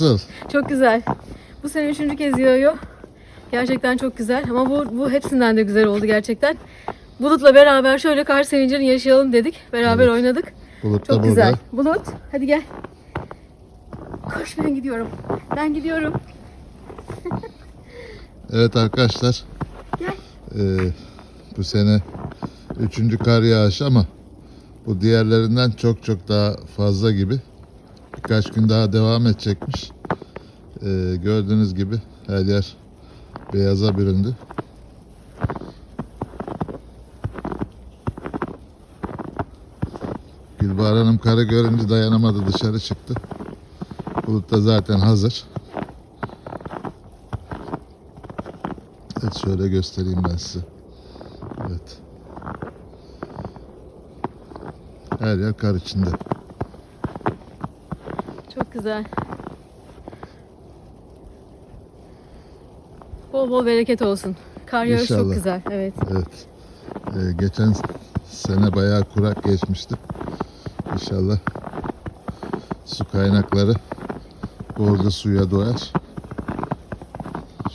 Nasıl? Çok güzel. Bu sene üçüncü kez yağıyor. Gerçekten çok güzel. Ama bu, bu hepsinden de güzel oldu gerçekten. Bulut'la beraber şöyle kar sevincini yaşayalım dedik. Beraber Evet. oynadık. Bulut da Çok burada. güzel. Bulut hadi gel. Koş ben gidiyorum. Ben gidiyorum. Evet arkadaşlar. Gel. Ee, bu sene üçüncü kar yağışı ama bu diğerlerinden çok çok daha fazla gibi. Birkaç gün daha devam edecekmiş. Ee, gördüğünüz gibi her yer beyaza büründü. Gülbahar Hanım karı görünce dayanamadı dışarı çıktı. Bulut da zaten hazır. Evet şöyle göstereyim ben size. Evet. Her yer kar içinde. Güzel. Bol bol bereket olsun. Kar yağışı çok İnşallah. güzel. Evet. Evet. Ee, geçen sene bayağı kurak geçmişti. İnşallah su kaynakları bolca suya doyar.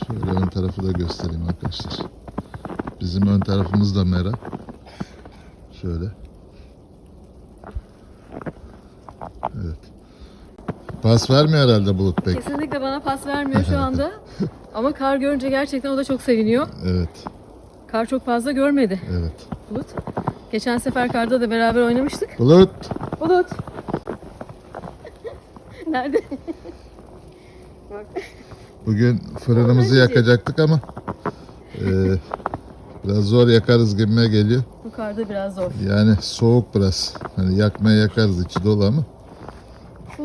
Şöyle ön tarafı da göstereyim arkadaşlar. Bizim ön tarafımız da mera. Şöyle. Evet. Pas vermiyor herhalde Bulut Bey. Kesinlikle bana pas vermiyor şu anda. Ama kar görünce gerçekten o da çok seviniyor. Evet. Kar çok fazla görmedi Evet. Bulut. Geçen sefer karda da beraber oynamıştık. Bulut. Bulut. Nerede? Bak. Bugün fırınımızı yakacaktık ama eee, biraz zor yakarız gibime geliyor. Bu karda biraz zor. Yani soğuk biraz. Hani yakmaya yakarız içi dolu ama.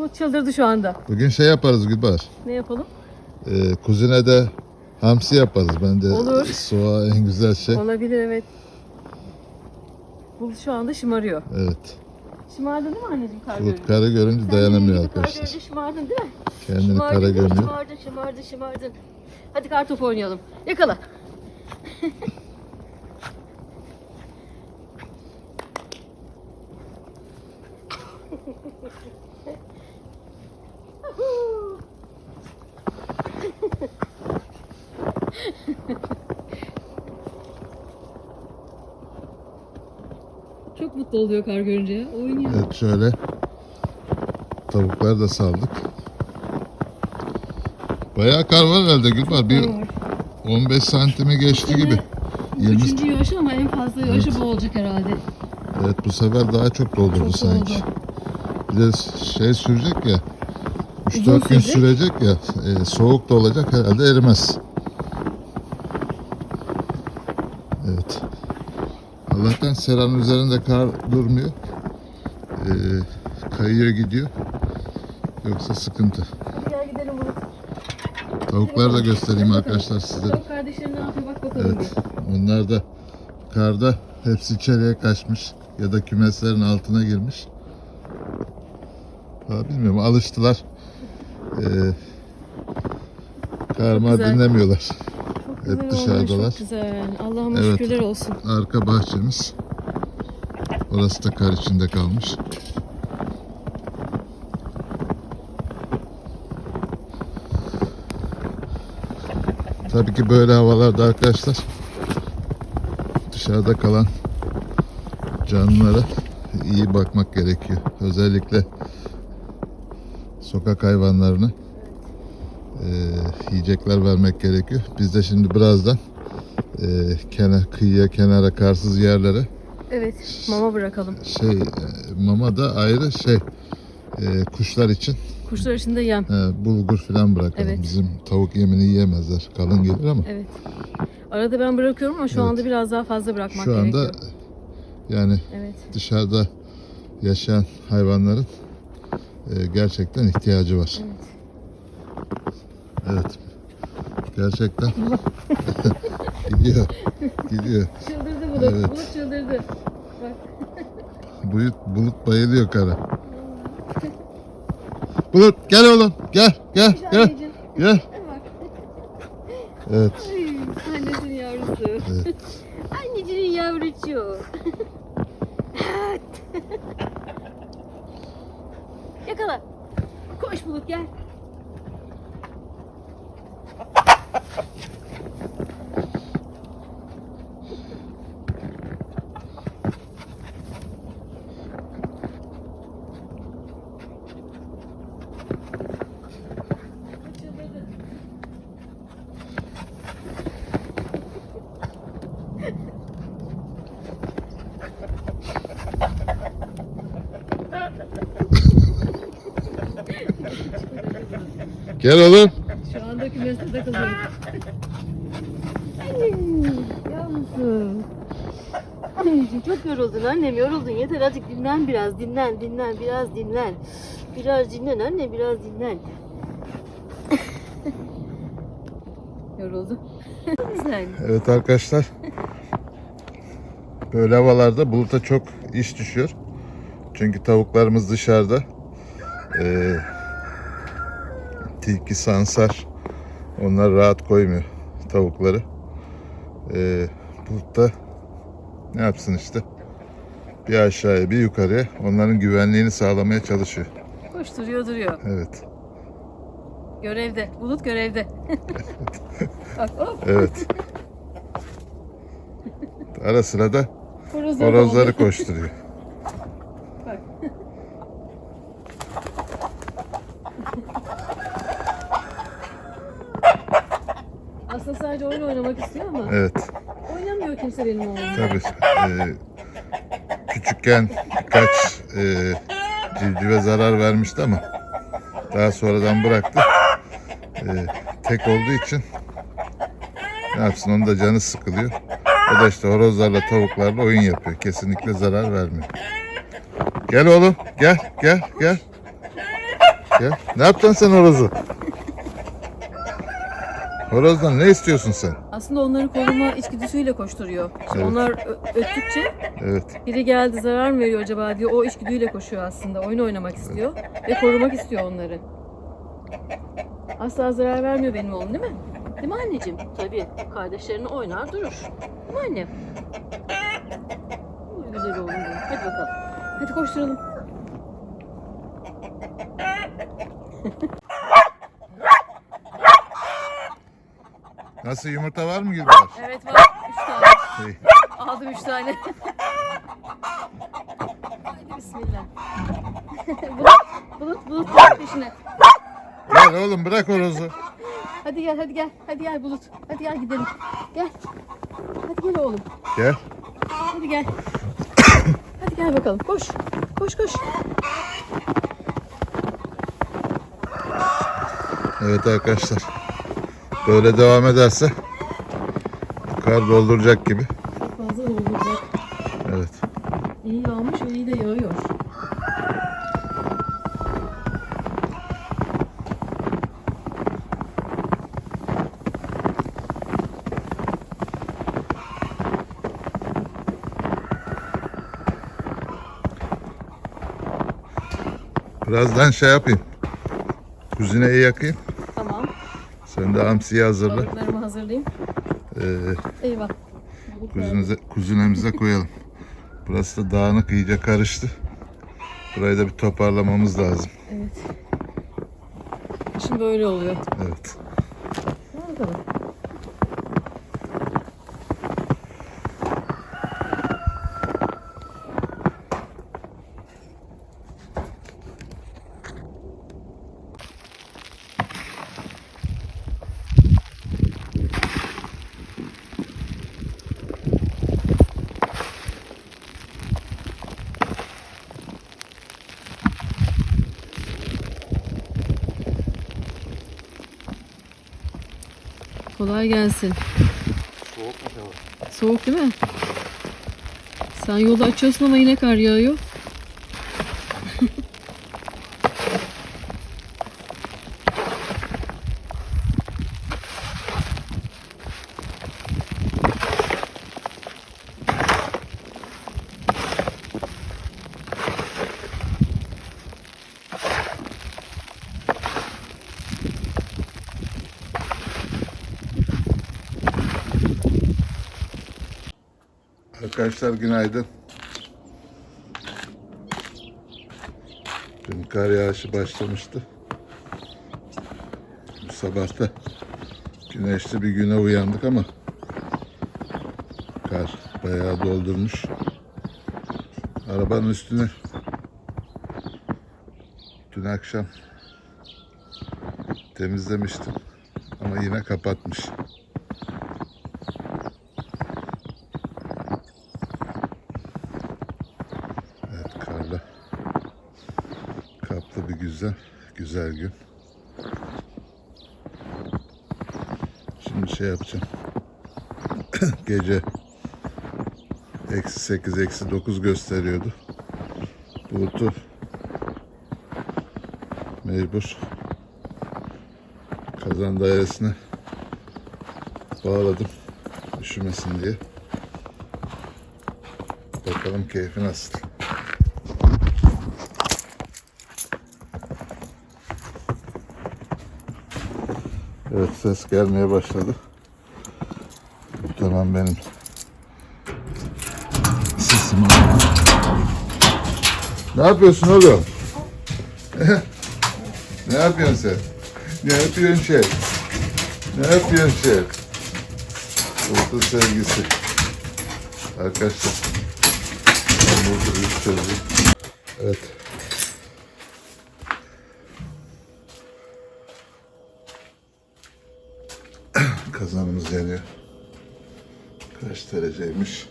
Bulut çıldırdı şu anda. Bugün şey yaparız Gülbahar. Ne yapalım? Eee kuzine de hamsi yaparız. Ben de Olur. soğuğa en güzel şey. Olabilir evet. Bulut şu anda şımarıyor. Evet. Şımardın değil mi anneciğim kar Bulut görünce? karı görünce Sen dayanamıyor Kar arkadaşlar. görünce şımardın değil mi? Kendini Şımardın, kara değil mi? görünüyor. Şımardın, şımardın, şımardın. Hadi kar topu oynayalım. Yakala. Çok mutlu oluyor kar görünce ya. Oynuyor. Evet şöyle. Tavukları da saldık. Bayağı kar var herhalde Gülbahar. Bir Var. 15 santimi geçti gibi. Bu 20 Üçüncü yağışı ama en fazla yağışı bu olacak herhalde. Evet bu sefer daha çok doldurdu Çok sanki. oldu. Bir de şey sürecek ya. Uzun 3-4 gün sürecek. sürecek ya. e, soğuk da olacak herhalde erimez. Evet. Allah'tan seranın üzerinde kar durmuyor. E, kayıyor gidiyor. Yoksa sıkıntı. Gel gidelim Bulut. Tavukları da göstereyim arkadaşlar size. Tavuk ne yapıyor bak bakalım Evet. Onlar da karda hepsi içeriye kaçmış ya da kümeslerin altına girmiş. Ha, bilmiyorum alıştılar. Ee, karma güzel. dinlemiyorlar. Çok Hep dışarıdalar. Çok güzel. Allah'ıma Evet. şükürler olsun. Arka bahçemiz. Orası da kar içinde kalmış. Tabii ki böyle havalarda arkadaşlar dışarıda kalan canlılara iyi bakmak gerekiyor. Özellikle sokak hayvanlarına eee, yiyecekler vermek gerekiyor. Biz de şimdi birazdan eee kenar, kıyıya, kenara, karsız yerlere Evet mama bırakalım. şey eee, mama da ayrı şey eee, kuşlar için Kuşlar için de yem. he, bulgur falan bırakalım. Evet. Bizim tavuk yemini yiyemezler. Kalın gelir ama Evet. Arada ben bırakıyorum ama şu Evet. anda biraz daha fazla bırakmak şu anda gerekiyor. yani Evet. dışarıda yaşayan hayvanların eee, gerçekten ihtiyacı var. Evet. Evet. Gerçekten gidiyor. Gidiyor. Çıldırdı Bulut. Evet. Bulut çıldırdı bayıldı. Bak. Bulut, bulut bayılıyor kara. bulut gel oğlum. Gel gel Güzel gel. Anneciğim. Gel. evet. Ay, annesinin yavrusu. Evet. Annecinin yavrucu. evet. Yakala. Koş bulut gel. Gel oğlum. Şu anda. Annem, yavrusu. Anneciğim çok yoruldun annem yoruldun. Yeter azıcık dinlen biraz dinlen dinlen biraz dinlen. Biraz dinlen anne biraz dinlen. Yoruldu. Güzel. Evet arkadaşlar. Böyle havalarda buluta çok iş düşüyor. Çünkü tavuklarımız dışarıda. Ee, tilki, sansar. Onlar rahat koymuyor tavukları. Ee, bulut da ne yapsın işte. Bir aşağıya bir yukarıya onların güvenliğini sağlamaya çalışıyor. Koşturuyor duruyor. Evet. Görevde. Bulut görevde. Bak hop. Evet. Ara sıra da Horozları, koşturuyor. Bak. Aslında sadece oyun oynamak istiyor ama Evet. oynamıyor kimse benim oğlum. Tabii. e, küçükken birkaç e, civcive zarar vermişti ama daha sonradan bıraktı. E, tek olduğu için ne yapsın onun da canı sıkılıyor. O da işte horozlarla tavuklarla oyun yapıyor. Kesinlikle zarar vermiyor. Gel oğlum. Gel gel gel. Gel. Ne yapacaksın sen horozu? Horozdan ne istiyorsun sen? Aslında onları koruma içgüdüsüyle koşturuyor. Şimdi Evet. onlar ö- öttükçe Evet. biri geldi zarar mı veriyor acaba diye o içgüdüyle koşuyor aslında. Oyun oynamak istiyor ve korumak istiyor onları. Asla zarar vermiyor benim oğlum değil mi? Değil mi anneciğim? Tabii. Kardeşlerini oynar durur. Değil mi annem? Güzel oğlum benim. Hadi bakalım. Hadi koşturalım. Nasıl yumurta var mı Gülbar? Evet var. Üç tane. Hey. Aldım üç tane. Haydi bismillah. bulut, bulut, bulut gel peşine. Gel oğlum bırak horozu. Hadi gel, hadi gel. Hadi gel Bulut. Hadi gel gidelim. Gel. Hadi gel oğlum. Gel. Hadi gel. hadi gel bakalım. Koş. Koş koş. Evet arkadaşlar. Böyle devam ederse kar dolduracak gibi. Çok fazla olacak. Evet. İyi yağmış ve iyi de yağıyor. Birazdan şey yapayım. Kuzineyi yakayım. Sen de hamsiyi hazırla. Balıklarımı hazırlayayım. Ee, Eyvah. Kuzinemize koyalım. Burası da dağınık iyice karıştı. Burayı da bir toparlamamız lazım. Evet. Şimdi böyle oluyor. Evet. Hadi bakalım. Kolay gelsin. Soğuk değil mi? Sen yolu açıyorsun ama yine kar yağıyor. Arkadaşlar günaydın. Dün kar yağışı başlamıştı. Bu sabah da Güneşli bir güne uyandık ama kar bayağı doldurmuş. Arabanın üstüne dün akşam temizlemiştim ama yine kapatmış. Evet karla bir güzel gün. Şimdi şey yapacağım. Gece eksi 8 eksi 9 gösteriyordu. Bulutu mecbur kazan dairesine bağladım. Üşümesin diye. Bakalım keyfi nasıl. Evet ses gelmeye başladı. Tamam benim sesim. Ne yapıyorsun oğlum? ne yapıyorsun sen? Ne yapıyorsun şey? Ne yapıyorsun şey? Bulutun sevgisi. Arkadaşlar. Ben burada. Evet. Kazanımız yanıyor. Kaç dereceymiş?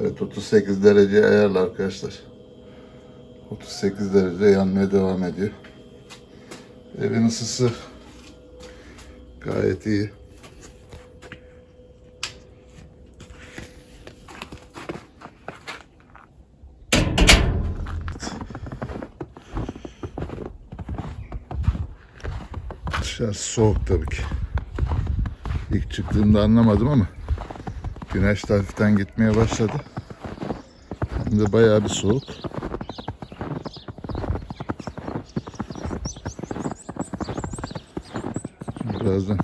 Evet 38 derece ayarlı arkadaşlar. 38 derece yanmaya devam ediyor. Evin ısısı gayet iyi. Dışarısı soğuk tabii ki. İlk çıktığımda anlamadım ama güneş de hafiften gitmeye başladı. Hem de bayağı bir soğuk. Birazdan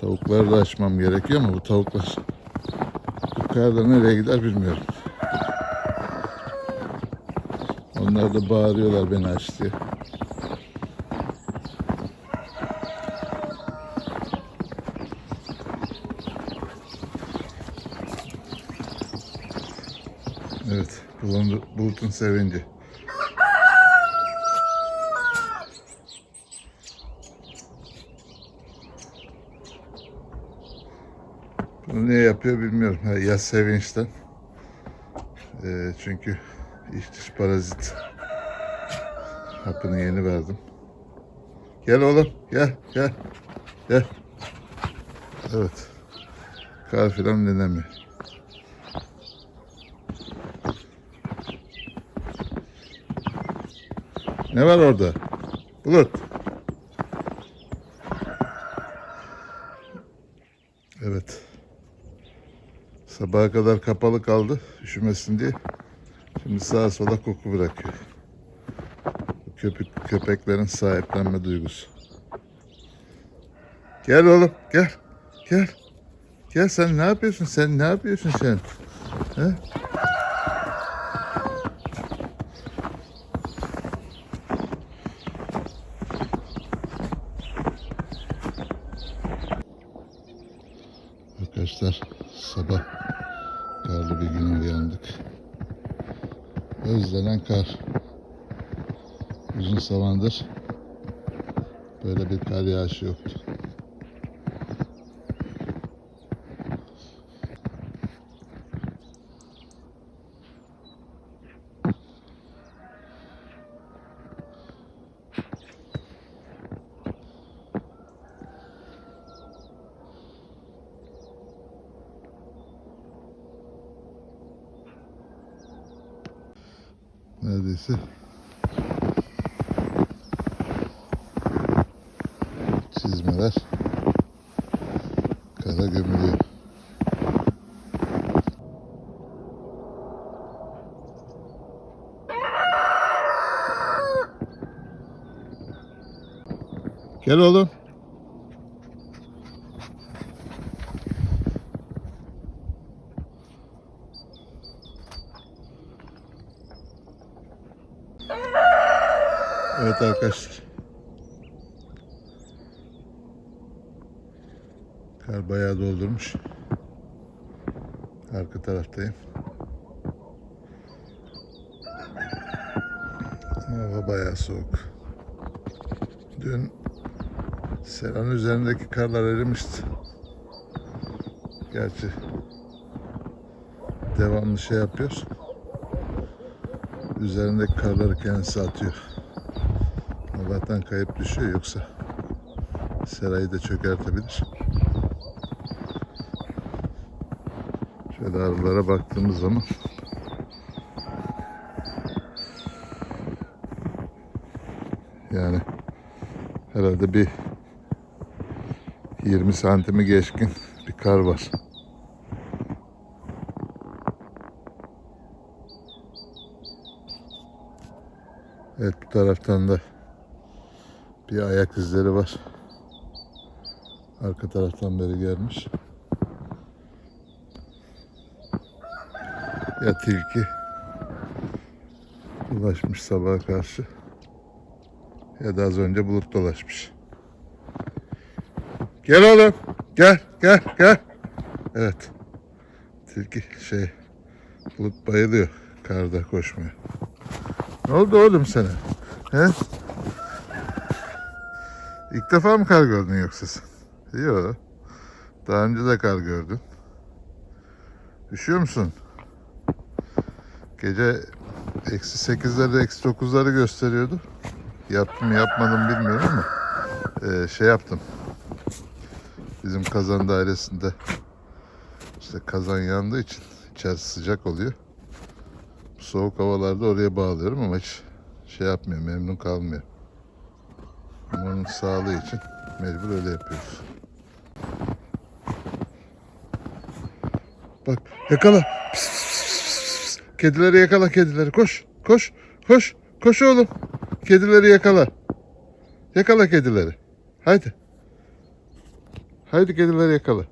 tavukları da açmam gerekiyor ama bu tavuklar yukarıda nereye gider bilmiyorum. Onlar da bağırıyorlar beni aç diye. Evet, bulutun sevinci. Bunu niye yapıyor bilmiyorum. Ya sevinçten. Ee, çünkü dış parazit hapını yeni verdim. Gel oğlum, gel, gel, gel. Evet. Kar filan dinlemiyor. Ne var orada? Bulut. Evet. Sabaha kadar kapalı kaldı üşümesin diye. Şimdi sağa sola koku bırakıyor. Bu Köpek, köpeklerin sahiplenme duygusu. Gel oğlum gel. Gel. Gel sen ne yapıyorsun? Sen ne yapıyorsun sen? He? Arkadaşlar sabah karlı bir gün uyandık. Özlenen kar. Uzun zamandır böyle bir kar yağışı yoktu. Neredeyse çizmeler kara gömülüyor. Gel oğlum. Evet arkadaşlar. Bayağı doldurmuş. Arka taraftayım. Hava bayağı soğuk. Dün Seranın üzerindeki karlar erimişti. Gerçi devamlı şey yapıyor. Üzerindeki karları kendisi atıyor. Allah'tan kayıp düşüyor yoksa serayı da çökertebilir. Aralara baktığımız zaman yani herhalde bir 20 santimi geçkin bir kar var. Evet bu taraftan da bir ayak izleri var. Arka taraftan beri gelmiş. Ya tilki dolaşmış sabaha karşı ya da az önce bulut dolaşmış. Gel oğlum. Gel, gel, gel. Evet. Tilki şey bulut bayılıyor karda koşmaya. Ne oldu oğlum sana? He? İlk defa mı kar gördün yoksa sen? Yok. Daha önce de kar gördün. Üşüyor musun? Gece eksi sekizleri, eksi dokuzları gösteriyordu. Yaptım yapmadım bilmiyorum ama eee, şey yaptım. Bizim kazan dairesinde işte kazan yandığı için içerisi sıcak oluyor. Soğuk havalarda oraya bağlıyorum ama hiç şey yapmıyor, memnun kalmıyor. Onun sağlığı için mecbur öyle yapıyoruz. Bak yakala. Pis, pis, pis, pis, pis. Kedileri yakala kedileri. Koş, koş, koş. Koş oğlum. Kedileri yakala. Yakala kedileri. Haydi. Haydi kedileri yakala.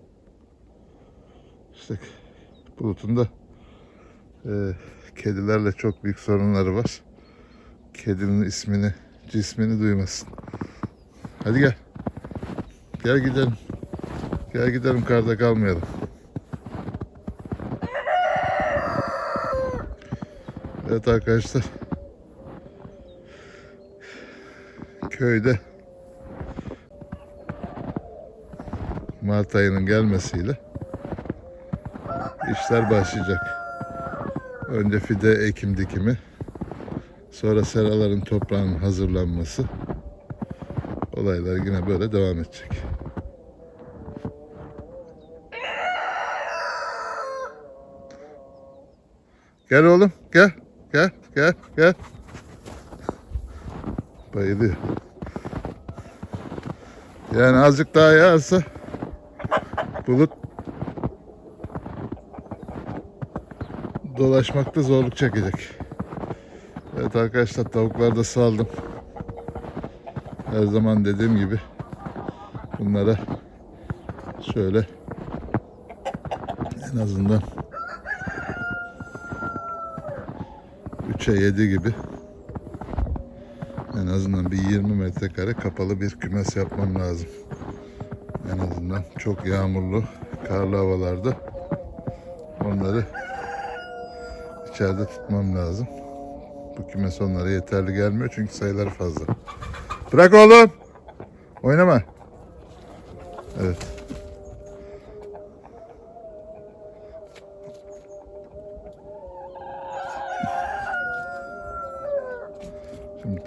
İşte bulutun da e, kedilerle çok büyük sorunları var. Kedinin ismini, cismini duymasın. Hadi gel. Gel gidelim. Gel gidelim karda kalmayalım. Evet arkadaşlar. Köyde Mart ayının gelmesiyle işler başlayacak. Önce fide ekim dikimi, sonra seraların toprağın hazırlanması. Olaylar yine böyle devam edecek. Gel oğlum, gel, gel, gel, gel. Bayılıyor. Yani azıcık daha yağarsa bulut dolaşmakta zorluk çekecek. Evet arkadaşlar tavukları da saldım. Her zaman dediğim gibi bunlara şöyle en azından 3'e 7 gibi en azından bir 20 metrekare kapalı bir kümes yapmam lazım. En azından çok yağmurlu, karlı havalarda onları içeride tutmam lazım. Bu kümes onlara yeterli gelmiyor çünkü sayıları fazla. Bırak oğlum. Oynama. Evet.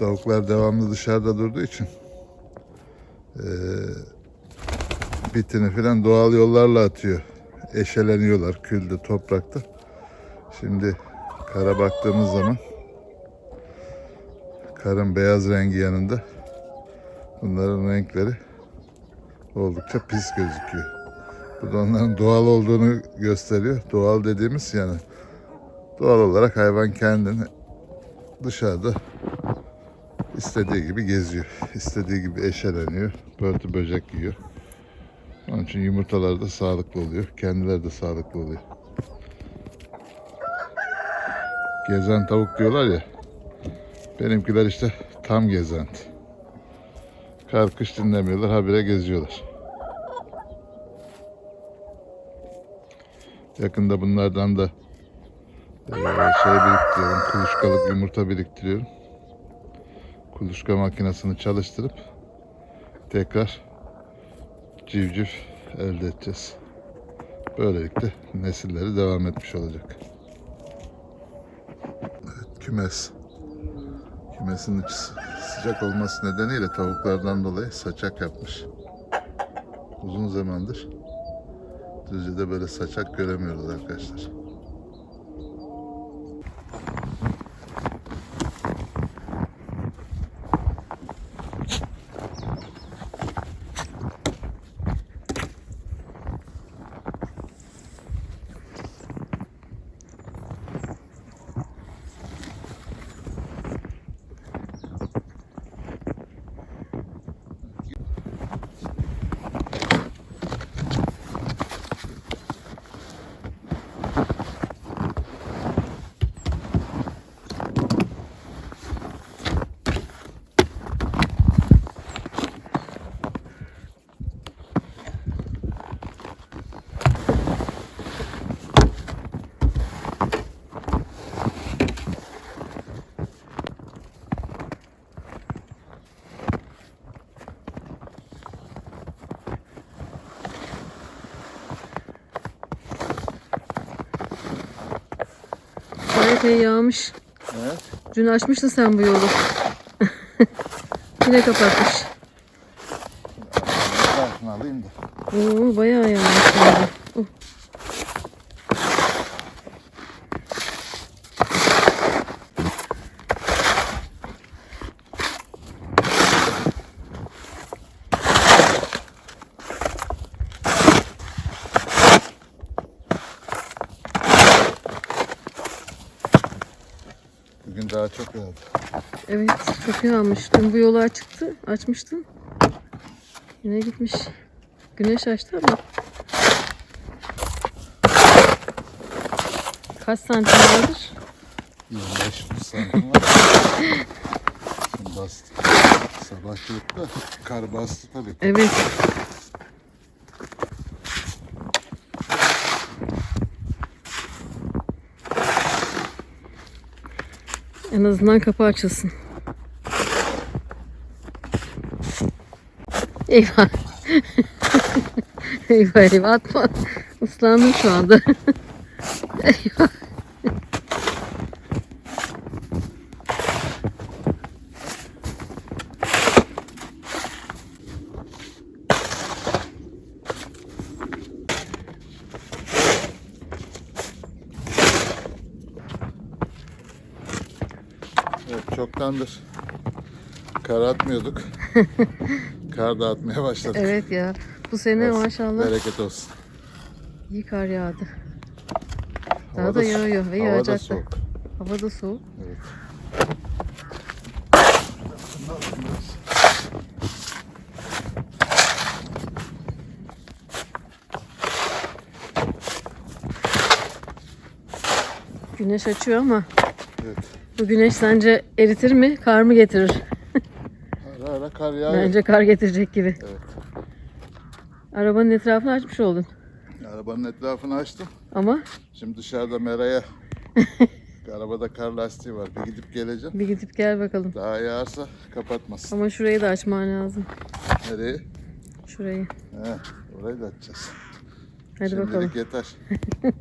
Tavuklar devamlı dışarıda durduğu için eee bitini falan doğal yollarla atıyor. Eşeleniyorlar külde, toprakta. Şimdi kara baktığımız zaman karın beyaz rengi yanında bunların renkleri oldukça pis gözüküyor. Bu da onların doğal olduğunu gösteriyor. Doğal dediğimiz yani doğal olarak hayvan kendini dışarıda istediği gibi geziyor. istediği gibi eşeleniyor. Börtü böcek yiyor. Onun için yumurtalar da sağlıklı oluyor. Kendileri de sağlıklı oluyor. Gezen tavuk diyorlar ya. Benimkiler işte tam gezenti. Kar kış dinlemiyorlar, habire geziyorlar. Yakında bunlardan da şey biriktiriyorum. Kuluçkalık yumurta biriktiriyorum. Kuluçka makinesini çalıştırıp tekrar civciv elde edeceğiz. Böylelikle nesilleri devam etmiş olacak. Evet, kümes. Kümesin içi sı- sıcak olması nedeniyle tavuklardan dolayı saçak yapmış. Uzun zamandır Düzce'de böyle saçak göremiyoruz arkadaşlar. İyi yağmış. Evet. Dün açmıştın sen bu yolu. Yine kapatmış. Tarafını alayım da. Oo bayağı yağmış. yani. Oh. Çok yağdı. Evet çok yağmış. Dün bu yolu açıktı. Açmıştın. Yine gitmiş. Güneş açtı ama. Kaç santim vardır? 25 santim var. Bastı. Sabah yoktu. Kar bastı tabii. Evet. En azından kapı açılsın. Eyvah. eyvah eyvah atma. Islandım şu anda. eyvah. Evet, çoktandır kar atmıyorduk. kar da atmaya başladık. Evet ya. Bu sene Olsun, maşallah Bereket olsun. iyi kar yağdı. Daha Hava da s- yağıyor ve hava da yağacak da. soğuk. Hava da soğuk. Evet. Güneş açıyor ama Evet. Bu güneş sence eritir mi, kar mı getirir? Ara ara kar yağıyor. Bence kar getirecek gibi. Evet. Arabanın etrafını açmış oldun. Arabanın etrafını açtım. Ama Şimdi dışarıda meraya arabada kar lastiği var. Bir gidip geleceğim. bir gidip gel bakalım. Daha yağarsa kapatmasın. Ama şurayı da açman lazım. Nereye? Şurayı. He, orayı da açacağız. Hadi Şimdilik bakalım. yeter.